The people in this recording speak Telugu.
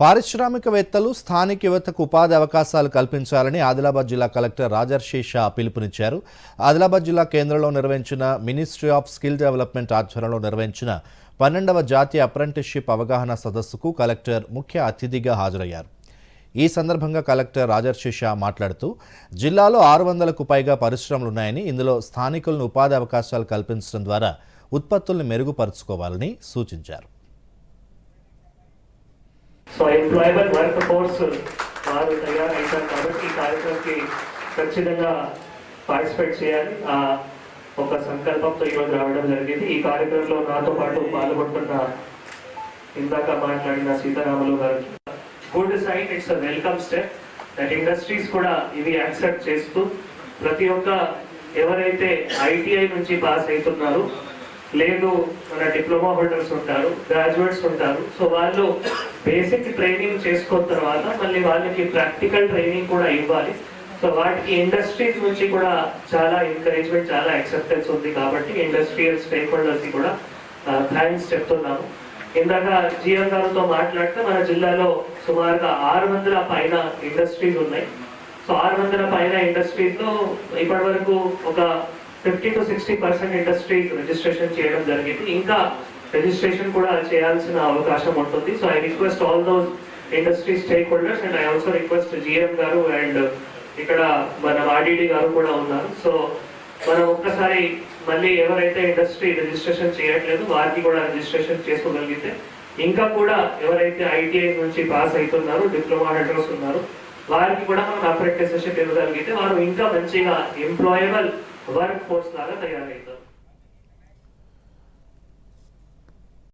పారిశ్రామికవేత్తలు స్థానిక యువతకు ఉపాధి అవకాశాలు కల్పించాలని ఆదిలాబాద్ జిల్లా కలెక్టర్ రాజర్షి షా పిలుపునిచ్చారు. ఆదిలాబాద్ జిల్లా కేంద్రంలో నిర్వహించిన మినిస్ట్రీ ఆఫ్ స్కిల్ డెవలప్మెంట్ ఆధ్వర్యంలో నిర్వహించిన పన్నెండవ జాతీయ అప్రెంటిస్షిప్ అవగాహన సదస్సుకు కలెక్టర్ ముఖ్య అతిథిగా హాజరయ్యారు. ఈ సందర్భంగా కలెక్టర్ రాజర్షి షా మాట్లాడుతూ జిల్లాలో ఆరు వందలకు పైగా పరిశ్రమలు ఉన్నాయని ఇందులో స్థానికులను ఉపాధి అవకాశాలు కల్పించడం ద్వారా ఉత్పత్తుల్ని మెరుగుపరుచుకోవాలని సూచించారు. సో ఎంప్లాయబుల్ వర్క్ ఫోర్స్ వారు తయారవుతారు కాబట్టి ఈ కార్యక్రమంకి ఖచ్చితంగా పార్టిసిపేట్ చేయాలి. ఆ ఒక సంకల్పంతో ఈరోజు రావడం జరిగింది. ఈ కార్యక్రమంలో నాతో పాటు పాల్గొంటున్న ఇందాక మాట్లాడిన Seetharamulu garu. Good sign it's a welcome step that industries కూడా ఇవి యాక్సెప్ట్ చేస్తూ ప్రతి ఒక్క ఎవరైతే ఐటీఐ నుంచి పాస్ అవుతున్నారో లేదు మన డిప్లొమా హోల్డర్స్ ఉంటారు గ్రాడ్యుయేట్స్ ఉంటారు. సో వాళ్ళు బేసిక్ ట్రైనింగ్ చేసుకున్న తర్వాత మళ్ళీ వాళ్ళకి ప్రాక్టికల్ ట్రైనింగ్ కూడా ఇవ్వాలి. సో వాటికి ఇండస్ట్రీస్ నుంచి కూడా చాలా ఎంకరేజ్మెంట్ చాలా యాక్సెప్టెన్స్ ఉంది కాబట్టి ఇండస్ట్రియల్ స్టేక్ హోల్డర్స్కి కూడా థ్యాంక్స్ చెప్తున్నాము. ఇందాక జిఎం గారితో మాట్లాడితే మన జిల్లాలో సుమారుగా ఆరు వందల పైన ఇండస్ట్రీస్ ఉన్నాయి. సో ఆరు వందల పైన ఇండస్ట్రీస్లో ఇప్పటి వరకు ఒక fifty to sixty percent industries registration చేయడం జరిగింది. ఇంకా రిజిస్ట్రేషన్ కూడా చేయాల్సిన అవకాశం ఉంటుంది. So I request all those industry stake holders and I also request GM garu and ఇక్కడ మన ఆర్డిడి గారు కూడా ఉన్నారు. సో మనం ఒక్కసారి మళ్ళీ ఎవరైతే ఇండస్ట్రీ రిజిస్ట్రేషన్ చేయట్లేదు వారికి కూడా రిజిస్ట్రేషన్ చేసుకోగలిగితే ఇంకా కూడా ఎవరైతే ఐటీఐ నుంచి పాస్ అవుతున్నారో డిప్లొమా హెడర్స్ ఉన్నారు వారికి కూడా మనం అప్రెంటిస్షిప్ ఇవ్వగలిగితే వారు ఇంకా మంచిగా ఎంప్లాయబుల్ వర్క్ ఫోర్స్ లాగా తయారవుతారు